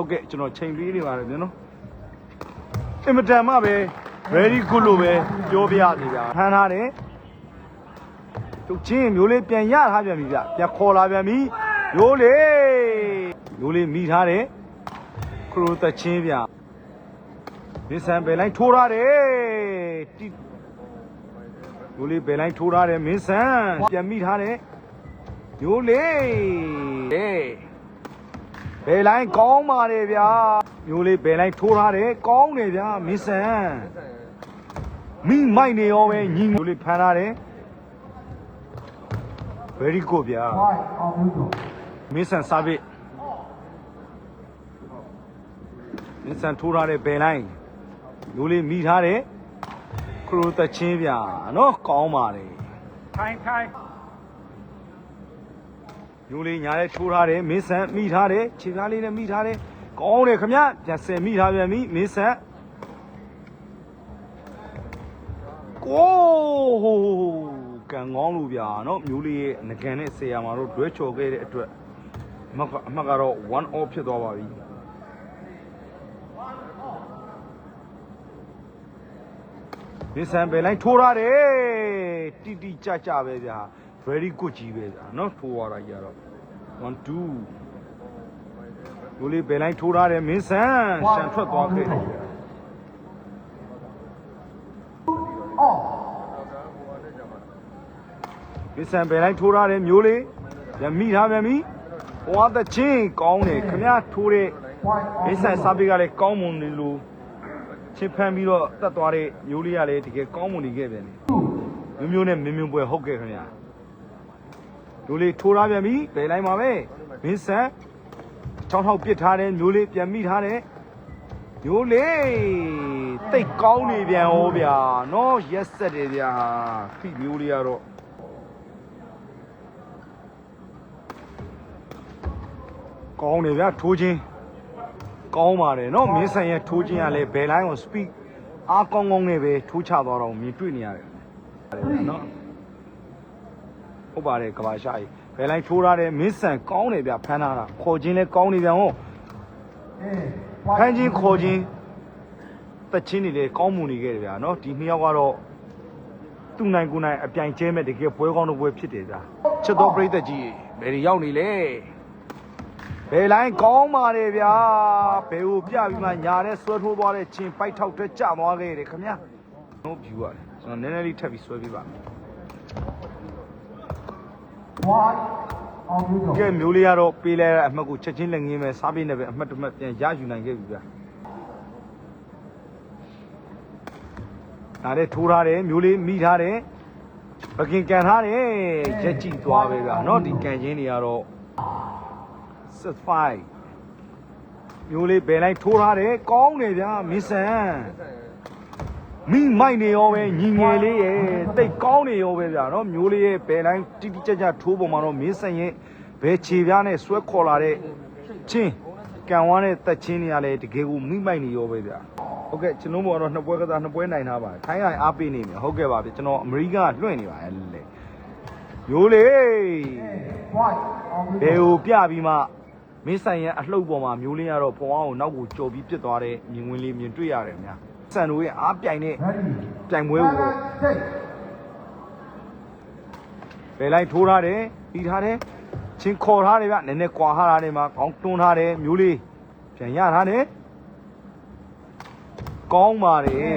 ဟုတ်ကဲ့ကျွန်တော်ချိန်ပေးနေပါတယ်ဗျာနော်အင်မတန်မှပဲ very good လို့ပဲပြောပြရစီဗျာဖမ်းထားတယ်သူချင်းမျိုးလေးပြန်ရထားပြန်ပြီဗျပြန်ခေါ်လာပြန်ပြီမျိုးလေးမျိုးလေးမိထားတယ်ခရိုတချင်းဗျဒီဆန်ပဲလိုက်ထိုးထားတယ်တိမျိုးလေးပဲလိုက်ထိုးထားတယ်မင်းဆန်ပြန်မိထားတယ်မျိုးလေးဟေး ဘယ်လိုင်းကောင်းပါတယ်ဗျာမျိုးလေးဘယ်လိုင်းထိုးထားတယ်ကောင်းတယ်ဗျာမင်းဆန်မိမိုက်နေရောပဲညီမျိုးလေးဖမ်းထားတယ် very good ဗျာ Fight on neutral. မင်းဆန်စားပြီမင်းဆန်ထိုးထားတယ်ဘယ်လိုင်းမျိုးလေးမိထားတယ်ခရိုတချင်းဗျာနော်ကောင်းပါတယ်ထိုင်ထိုင် မျိုးလေးညာလေးထိုးထားတယ်မင်းဆန်မိထားတယ်ခြေကားလေးနဲ့မိထားတယ်ကောင်းတယ်ခမပြန်ဆယ်မိထားပြန်ပြီမင်းဆန်ကိုဟိုကန်ကောင်းလို့ဗျာနော်မျိုးလေးရဲ့ငကန်နဲ့ဆယ်ရမှာတော့တွဲချော်ခဲ့တဲ့အတွက်အမှတ်ကအမှတ်ကတော့1 off ဖြစ်သွားပါပြီမင်းဆန်ပဲလိုက်ထိုးထားတယ်တိတိကျကျပဲဗျာ very good ကြီးပဲဗျာနော်ထိုးရတာကြီးကတော့1 2မျိုးလေးဘယ်လိုက်ထိုးထားတယ်မင်းဆန်ရှန်ထွက်သွားခဲ့တယ် off. မင်းဆန်ဘယ်လိုက်ထိုးထားတယ်မျိုးလေးပြန်မိထားပြန်ပြီဟိုအသက်ချင်းကောင်းတယ်ခမထိုးတဲ့ Fight မ on င်းဆန်စားပေးကလည်းကောင်းမွန်နေလို့ချင်းဖမ်းပြီးတော့တတ်သွားတဲ့မျိုးလေးကလည်းတကယ်ကောင်းမွန်နေခဲ့ပြန်တယ်မျိုးမျိုးနဲ့မင်းမျိုးပွဲဟုတ်ကဲ့ခင်ဗျာ မျိုးလေးထိုးထားပြန်ပြီဘယ်လိုက်မှာပဲမင်းဆန်ချောင်းထောက်ပစ်ထားတယ်မျိုးလေးပြန်မိထားတယ်မျိုးလေးတိတ်ကောင်းနေပြန်ဟောဗျာနော်ရက်ဆက်တယ်ဗျာဖိမျိုးလေးကတော့ကောင်းတယ်ဗျာထိုးချင်းကောင်းပါတယ်နော်မင်းဆန်ရဲ့ထိုးချင်းကလည်းဘယ်လိုင်းကို speed အားကောင်းကောင်းနဲ့ပဲထိုးချသွားတော့မြင်တွေ့နေရတယ်နော် ဟုတ်ပါတယ်ကဘာရှာကြီးဘယ်လိုင်းထိုးထားတယ်မင်းဆန်ကောင်းတယ်ဗျာဖမ်းထားတာခေါ်ချင်းလည်းကောင်းနေပြန်ဟော in. ဖမ်းချင်းခေါ်ချင်းတက်ချင်းနေလေကောင်းမှုနေခဲ့တယ်ဗျာနော်ဒီနှစ်ယောက်ကတော့သူ့နိုင်ကိုယ်နိုင်အပြိုင်ကျဲမဲ့တကယ်ပွဲကောင်းတဲ့ပွဲဖြစ်တယ်ဗျာချစ်တော်ပရိသတ်ကြီးဘယ်တွေရောက်နေလဲဘယ်လိုင်းကောင်းပါတယ်ဗျာဘယ်ကိုပြပြီးမှညာနဲ့ဆွဲထိုးသွားတဲ့ချင်းပိုက်ထောက်တဲ့ကြသွားခဲ့တယ်ခင်ဗျာနော်ဖြူရတယ်ကျွန်တော်နည်းနည်းလေးထပ်ပြီးဆွဲပြပါမယ် Fight on neutral. ကဲမျိုးလေးကတော့ပေးလိုက်တဲ့အမှတ်ကိုချက်ချင်းလက်ငင်းပဲစားပေးနေပဲအမှတ်တစ်မှတ်ပြန်ရယူနိုင်ခဲ့ပြီဗျာဒါနဲ့ထိုးထားတယ်မျိုးလေးမိထားတယ်ပကင်ကန်ထားတယ်ရက်ကြည့်သွားပဲဗျာเนาะဒီကန်ချင်းတွေကတော့65မျိုးလေးဘယ်လိုက်ထိုးထားတယ်ကောင်းတယ်ဗျာမင်းဆန် မိမိုက်နေရောပဲညီငယ်လေးရဲ့တိတ်ကောင်းနေရောပဲဗျာနော်မျိုးလေးရဲ့ဘယ်လိုင်းတိတိကျကျထိုးပုံမှာတော့မင်းဆန်ရဲ့ဘယ်ခြေပြားနဲ့ဆွဲခေါ်လာတဲ့ချင်းကန်ဝါနဲ့တက်ချင်းတွေကလည်းတကယ်ကိုမိမိုက်နေရောပဲဗျာဟုတ်ကဲ့ကျွန်တော်တို့ကတော့နှစ်ပွဲကစားနှစ်ပွဲနိုင်ထားပါတယ်ခိုင်းရိုင်အားပေးနေပြီဟုတ်ကဲ့ပါဗျကျွန်တော်အမေရိကလွှင့်နေပါတယ်လေရိုးလေဘယ်ကိုပြပြီးမှမင်းဆိုင်ရန်အလှုပ်ပေါ်မှာမျိုးလေးရတော့ပေါ်အောင်နောက်ကိုကြော်ပြီးပြစ်သွားတဲ့မြင်ဝင်လေးမြင်တွေ့ရတယ်များ ဆန်တို့ရဲ့အားပြိုင်တဲ့ Ready. ပြိုင်ပွဲကို Seven, six. ဘယ်လိုက်ထိုးထားတယ်ပြီးထားတယ်ချင်းခေါ်ထားတယ်ဗျနည်းနည်းကွာထားတယ်မှာကောင်းတွန်းထားတယ်မျိုးလေးပြန်ရထားတယ်ကောင်းပါတယ်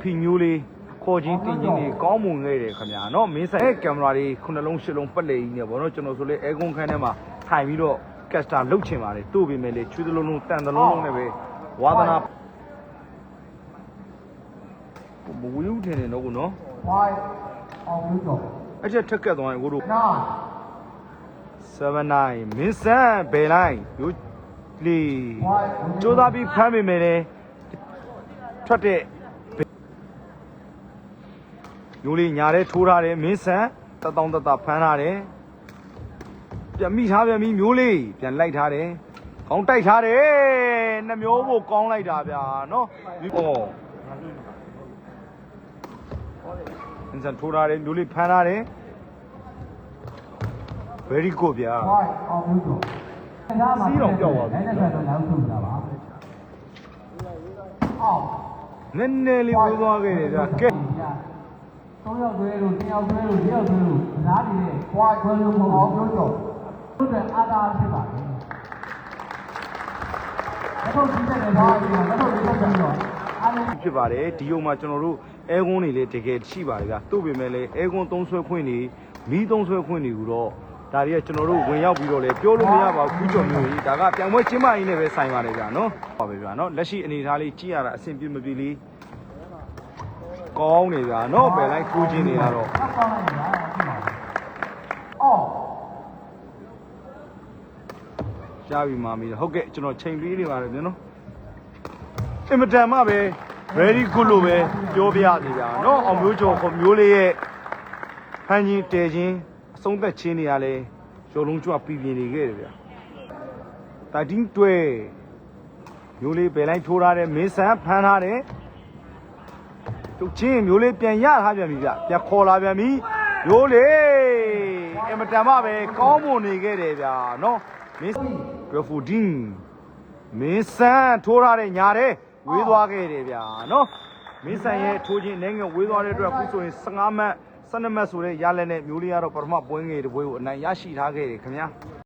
ဖိမျိုးလေးခေါ်ချင်းတင်ချင်းလေးကောင်းမွန်ခဲ့တယ်ခင်ဗျာเนาะမင်းဆိုင်ရဲ့ကင်မရာလေးခုနှလုံးရှစ်လုံးပတ်လေကြီးနဲ့ဗောနော်ကျွန်တော်ဆိုလေအဲကွန်ခန်းထဲမှာထိုင်ပြီးတော့ကက်စတာလုတ်ချင်ပါတယ်တို့ပေမဲ့လေချွေးသလုံးလုံးတန်သလုံးလုံးနဲ့ပဲဝါသနာ မဝူးထင်တယ်တော့ကိုနော် Fight on neutral. အဲ့ချက်ထက်ကက်သွားရင်ကိုတို့ Nine. 79မင်းဆန်ဘယ်လိုက်ရိုးလီကြိုးစားပြီးဖမ်းမိမယ်လေထွက်တဲ့ရိုးလေးညာတဲ့ထိုးထားတယ်မင်းဆန်တတောင်းတတဖမ်းထားတယ်ပြန်မိထားပြန်ပြီမျိုးလေးပြန်လိုက်ထားတယ်ကောင်းတိုက်ထားတယ်နှမျိုးကိုကောင်းလိုက်တာဗျာနော်ဒီပေါ် မင်းဆန်ထိုးထားတယ်မျိုးလေးဖမ်းထားတယ် very good ဗျာ Fight on neutral. စီးတော့ပြောက်သွားပြီလည်းဆက်တော့နောက်ဆုံးတာပါအောက်နည်းနည်းလေးဝေးသွားခဲ့တယ်ဗျာကဲသုံးယောက်သွဲလို့နှစ်ယောက်သွဲလို့တစ်ယောက်သွဲလို့ဓာတ်တွေနဲ့ပွားခွဲလို့မအောင်ပြောတော့သူ့တဲ့အာသာဖြစ်ပါလေလက်ဖို့ကြည့်တဲ့ဓာတ်တွေလက်ဖို့ကြည့်တဲ့တော့အားလုံးဖြစ်ပါတယ်ဒီယုံမှာကျွန်တော်တို့ အဲကွန်းတွေလည်းတကယ်ရှိပါတယ်ဗျာတို့ပေမဲ့လည်းအဲကွန်းသုံးဆွဲခွင့်တွေမီးသုံးဆွဲခွင့်တွေကိုတော့ဒါတွေကကျွန်တော်တို့ဝင်ရောက်ပြီးတော့လည်းပြောလို့မရပါဘူးခုကြော်မျိုးကြီးဒါကပြန်ပွဲချင်းမကြီးနဲ့ပဲဆိုင်ပါတယ်ဗျာနော်ဟုတ်ပါပဲဗျာနော်လက်ရှိအနေအထားလေးကြည့်ရတာအဆင်ပြေမပြေလေးကောင်းနေဗျာနော်ဘယ်လိုက်ကူးချင်းတွေကတော့နောက်ကောင်းလိုက်တာကြည့်ပါအော်ရှားပြီးမှမီးဟုတ်ကဲ့ကျွန်တော်ချိန်ပေးနေပါတယ်ဗျာနော်အင်မတန်မှပဲ very good လို့ပဲပြောပြရစီဗျာနော်အောင်မျိုးကျော်ခေါ်မျိုးလေးရဲ့ဖန်ကြီးတဲချင်းအဆုံးသက်ချင်းနေရလဲကျော်လုံးကျွတ်ပြည်ပြင်းနေခဲ့တယ်ဗျာတာတင်းတွဲမျိုးလေးဘယ်လိုက်ထိုးထားတယ်မင်းဆန်ဖမ်းထားတယ်သူချင်းမျိုးလေးပြန်ရထားပြန်ပြီဗျပြန်ခေါ်လာပြန်ပြီမျိုးလေးအင်မတန်မှပဲကောင်းမွန်နေခဲ့တယ်ဗျာနော်မင်းဂရဖူဒင်းမင်းဆန်ထိုးထားတဲ့ညာတဲ့ ဝေးသွားခဲ့တယ်ဗျာနော်မင်းဆန်ရဲ့ထိုးခြင်းနိုင်ငံဝေးသွားတဲ့အတွက်အခုဆိုရင်15မှတ်12မှတ်ဆိုတဲ့ရလက်နဲ့မျိုးလေးကတော့ပထမပွဲငယ်တစ်ပွဲကိုအနိုင်ရရှိထားခဲ့တယ်ခင်ဗျာ